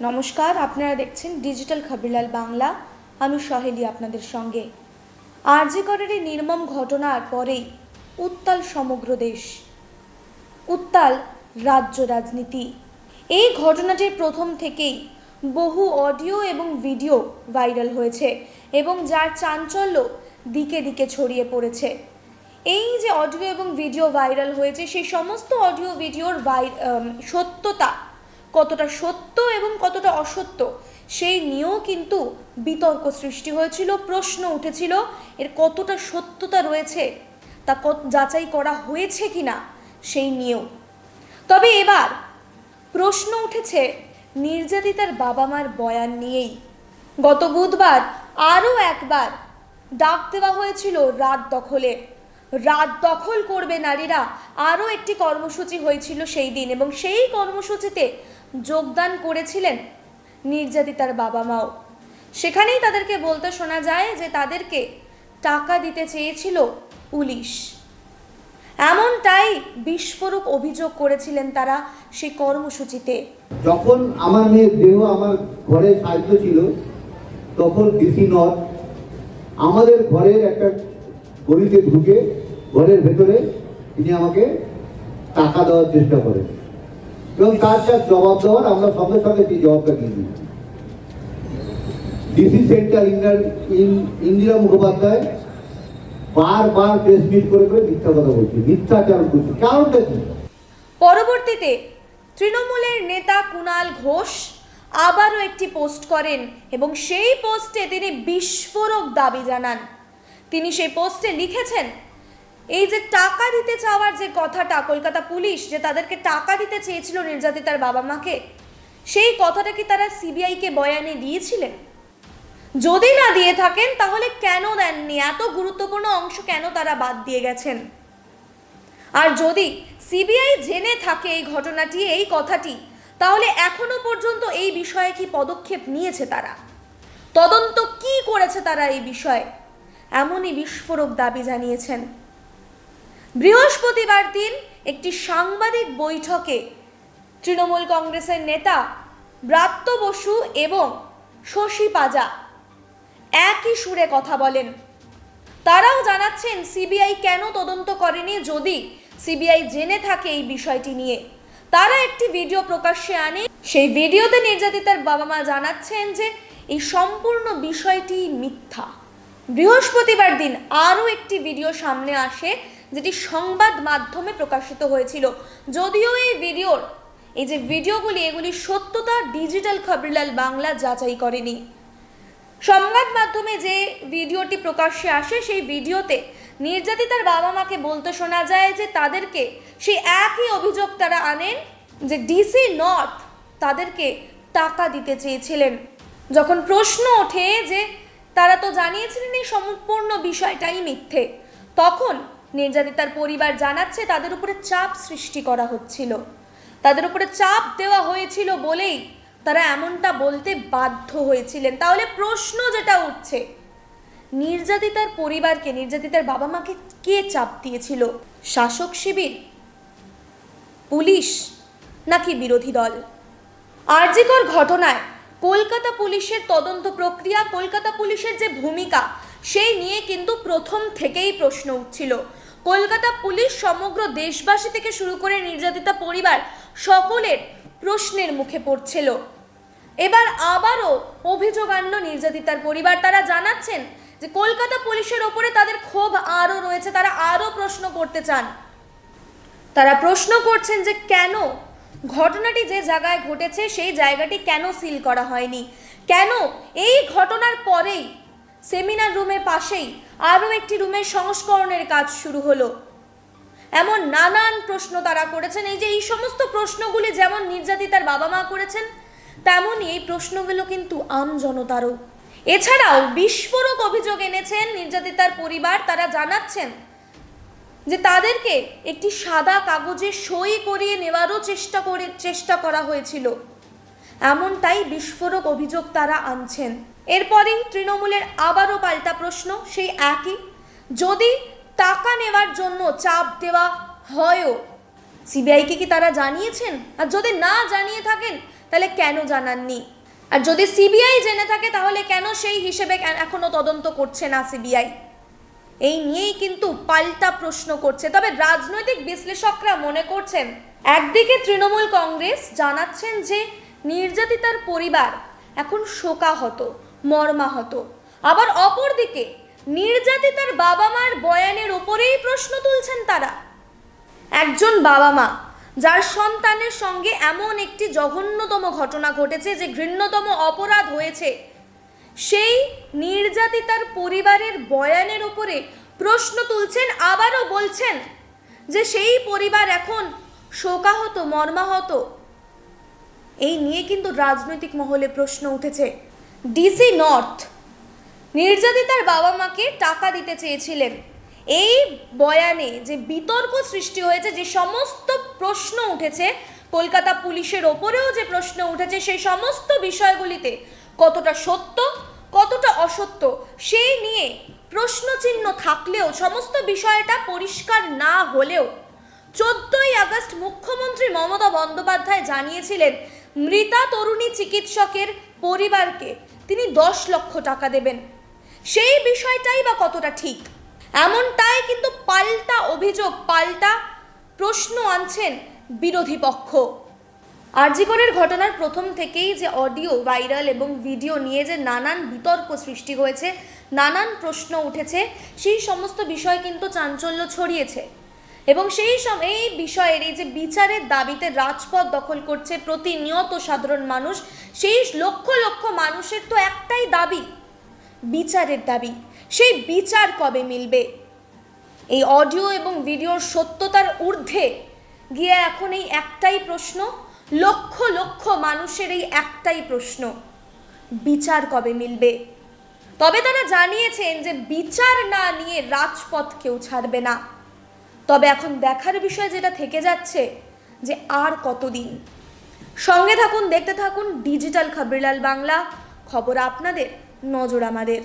নমস্কার, আপনারা দেখছেন ডিজিটাল খবরিলাল বাংলা। আমি সহেলি আপনাদের সঙ্গে। আরজিকরের এই নির্মম ঘটনার পরেই উত্তাল সমগ্র দেশ, উত্তাল রাজ্য রাজনীতি। এই ঘটনাটির প্রথম থেকেই বহু অডিও এবং ভিডিও ভাইরাল হয়েছে এবং যার চাঞ্চল্য দিকে দিকে ছড়িয়ে পড়েছে। এই যে অডিও এবং ভিডিও ভাইরাল হয়েছে, সেই সমস্ত অডিও, ভিডিওর সত্যতা কতটা সত্য এবং কতটা অসত্য, সেই নিয়েও কিন্তু বিতর্ক সৃষ্টি হয়েছিল, প্রশ্ন উঠেছিল, এর কতটা সত্যতা রয়েছে, তা যাচাই করা হয়েছে কিনা, সেই নিয়েও। তবে এবার প্রশ্ন উঠেছে নির্যাতিতার বাবা মার বয়ান নিয়েই। গত বুধবার আরও একবার ডাক দেওয়া হয়েছিল রাত দখলে। রাত দখল করবে নারীরা, আরও একটি কর্মসূচি হয়েছিল সেই দিন এবং সেই কর্মসূচিতে যোগদান করেছিলেন নির্যাতিতার বাবা মাও সেখানেই তাদেরকে বলতে শোনা যায় যে তাদেরকে টাকা দিতে চেয়েছিল পুলিশ। এমনটাই বিস্ফোরক অভিযোগ করেছিলেন তারা সেই কর্মসূচিতে। যখন আমার মেয়ের দেহ আমার ঘরে সাহায্য ছিল, তখন ডিসি নট আমাদের ঘরের একটা গলিতে ঢুকে ঘরের ভেতরে তিনি আমাকে টাকা দেওয়ার চেষ্টা করেন। এবং তার যা জবাব দেওয়ার আমরা সঙ্গে সঙ্গে সেই জবাবটা দিয়ে দিই। ডিসি সেন্টার ইন্দিরা মুখোপাধ্যায় বারবার প্রেস মিট করে করে মিথ্যা কথা বলছে মিথ্যাচারণ করছে। কারণটা কি? পরবর্তীতে তৃণমূলের নেতা কুণাল ঘোষ আবারও একটি পোস্ট করেন এবং সেই পোস্টে তিনি বিস্ফোরক দাবি জানান। তিনি সেই পোস্টে লিখেছেন এই যে টাকা দিতে চাওয়ার যে কথাটা, কলকাতা পুলিশ যে তাদেরকে টাকা দিতে চেয়েছিল নির্যাতিতার বাবা মাকে, সেই কথাটা কি তারা সিবিআইকে বয়ানে দিয়েছিলেন? যদি না দিয়ে থাকেন, তাহলে কেন দেননি? এত গুরুত্বপূর্ণ অংশ কেন তারা বাদ দিয়ে গেছেন? আর যদি সিবিআই জেনে থাকে এই ঘটনাটি, এই কথাটি, তাহলে এখনও পর্যন্ত এই বিষয়ে কি পদক্ষেপ নিয়েছে তারা? তদন্ত কি করেছে তারা এই বিষয়ে? এমনই বিস্ফোরক দাবি জানিয়েছেন বৃহস্পতিবার দিন একটি সাংবাদিক বৈঠকে তৃণমূল কংগ্রেসের নেতা ব্রাত্য বসু এবং শশী পাজা একই সুরে কথা বলেন। তারাও জানাচ্ছেন, সিবিআই কেন তদন্ত করেনি যদি সিবিআই জেনে থাকে এই বিষয়টি নিয়ে। তারা একটি ভিডিও প্রকাশ্যে আনে। সেই ভিডিওতে নির্যাতিতার বাবা মা জানাচ্ছেন যে, এই সম্পূর্ণ বিষয়টি মিথ্যা। বৃহস্পতিবার দিন আরও একটি ভিডিও সামনে আসে। যেটি সংবাদ মাধ্যমে প্রকাশিত হয়েছিল। যদিও এই ভিডিওর, এই যে ভিডিওগুলি, এগুলি সত্যতা ডিজিটাল খবরিলাল বাংলা যাচাই করেনি। সংবাদ মাধ্যমে যে ভিডিওটি প্রকাশ্যে আসে, সেই ভিডিওতে নির্যাতিতার বাবা মাকে বলতে শোনা যায় যে তাদেরকে, সেই একই অভিযোগ তারা আনেন যে ডিসি নর্থ তাদেরকে টাকা দিতে চেয়েছিলেন। যখন প্রশ্ন ওঠে যে তারা তো জানিয়েছিলেন এই সম্পূর্ণ বিষয়টাই মিথ্যে, তখন নির্যাতিতার পরিবার জানাচ্ছে তাদের উপরে চাপ সৃষ্টি করা হচ্ছিল। তাদের উপরে চাপ দেওয়া হয়েছিল বলেই তারা এমনটা বলতে বাধ্য হয়েছিলেন। তাহলে প্রশ্ন যেটা উঠছে নির্যাতিতার পরিবারকে নির্যাতিতার বাবা মাকে কে চাপ দিয়েছিল? শাসক শিবির, পুলিশ নাকি বিরোধী দল? আরজিকর ঘটনায় কলকাতা পুলিশের তদন্ত প্রক্রিয়া, কলকাতা পুলিশের যে ভূমিকা সেই নিয়ে কিন্তু প্রথম থেকেই প্রশ্ন উঠছিল। কলকাতা পুলিশ সমগ্র দেশবাসী থেকে শুরু করে নির্যাতিতা পরিবার সকলের প্রশ্নের মুখে পড়ছিল। এবার আবারও অভিযোগ আনলো নির্যাতিতার পরিবার তারা জানাচ্ছেন যে কলকাতা পুলিশের ওপরে তাদের ক্ষোভ আরও রয়েছে, তারা আরও প্রশ্ন করতে চান। তারা প্রশ্ন করছেন যে কেন ঘটনাটি যে জায়গায় ঘটেছে, সেই জায়গাটি কেন সিল করা হয়নি? কেন এই ঘটনার পরেই সেমিনার রুমের পাশেই আরও একটি রুমের সংস্করণের কাজ শুরু হলো। এমন নানান প্রশ্ন তারা করেছেন। এই যে এই সমস্ত প্রশ্নগুলি যেমন নির্যাতিতার বাবা মা করেছেন, তেমনই এই প্রশ্নগুলো কিন্তু আম জনতারও। এছাড়াও বিস্ফোরক অভিযোগ এনেছেন নির্যাতিতার পরিবার। তারা জানাচ্ছেন যে তাদেরকে একটি সাদা কাগজে সই করিয়ে নেওয়ারও চেষ্টা করে চেষ্টা করা হয়েছিল। এমনটাই বিস্ফোরক অভিযোগ তারা আনছেন। এরপরেই তৃণমূলের আবারও পাল্টা প্রশ্ন, সেই একই। যদি টাকা নেওয়ার জন্য চাপ দেওয়া হয়ও সিবিআইকে কি তারা জানিয়েছেন? আর যদি না জানিয়ে থাকেন, তাহলে কেন জানাননি? আর যদি সিবিআই জেনে থাকে, তাহলে কেন সেই হিসেবে কেন- এখনও তদন্ত করছে না সিবিআই? এই নিয়েই কিন্তু পাল্টা প্রশ্ন করছে। তবে রাজনৈতিক বিশ্লেষকরা মনে করছেন, একদিকে তৃণমূল কংগ্রেস জানাচ্ছেন যে নির্যাতিতার পরিবার এখন শোকাহত, মর্মাহত। আবার অপরদিকে নির্যাতিতার বাবা মার বয়ানের ওপরেই প্রশ্ন তুলছেন তারা। একজন বাবা মা যার সন্তানের সঙ্গে এমন একটি জঘন্যতম ঘটনা ঘটেছে যে ঘৃণ্যতম অপরাধ হয়েছে, সেই নির্যাতিতার পরিবারের বয়ানের ওপরে প্রশ্ন তুলছেন, আবারও বলছেন যে সেই পরিবার এখন শোকাহত, মর্মাহত এই নিয়ে কিন্তু রাজনৈতিক মহলে প্রশ্ন উঠেছে। ডিসি নর্থ নির্যাতিতার বাবা মাকে টাকা দিতে চেয়েছিলেন। এই বয়ানে যে বিতর্ক সৃষ্টি হয়েছে, যে সমস্ত প্রশ্ন উঠেছে, কলকাতা পুলিশের ওপরেও যে প্রশ্ন উঠেছে, সেই সমস্ত বিষয়গুলিতে কতটা সত্য, কতটা অসত্য, সেই নিয়ে প্রশ্নচিহ্ন থাকলেও, সমস্ত বিষয়টা পরিষ্কার না হলেও চোদ্দই আগস্ট মুখ্যমন্ত্রী মমতা বন্দ্যোপাধ্যায় জানিয়েছিলেন মৃতা তরুণী চিকিৎসকের পরিবারকে তিনি দশ লক্ষ টাকা দেবেন। সেই বিষয়টাই বা কতটা ঠিক? এমনটাই কিন্তু পাল্টা অভিযোগ, পাল্টা প্রশ্ন আনছেন বিরোধী পক্ষ। আরজিকরের ঘটনার প্রথম থেকেই যে অডিও, ভাইরাল এবং ভিডিও নিয়ে যে নানান বিতর্ক সৃষ্টি হয়েছে, নানান প্রশ্ন উঠেছে, সেই সমস্ত বিষয় কিন্তু চাঞ্চল্য ছড়িয়েছে। এবং সেই সময় এই বিষয়ের, এই যে বিচারের দাবিতে রাজপথ দখল করছে প্রতিনিয়ত সাধারণ মানুষ, সেই লক্ষ লক্ষ মানুষের তো একটাই দাবি, বিচারের দাবি। সেই বিচার কবে মিলবে? এই অডিও এবং ভিডিওর সত্যতার ঊর্ধ্বে গিয়ে এখন এই একটাই প্রশ্ন, লক্ষ লক্ষ মানুষের এই একটাই প্রশ্ন, বিচার কবে মিলবে? তবে তারা জানিয়েছেন যে বিচার না নিয়ে রাজপথ কেউ ছাড়বে না। তবে এখন দেখার বিষয় যেটা থেকে যাচ্ছে যে আর কতদিন? সঙ্গে থাকুন, দেখতে থাকুন ডিজিটাল খবরিলাল বাংলা। খবর আপনাদের, নজর আমাদের।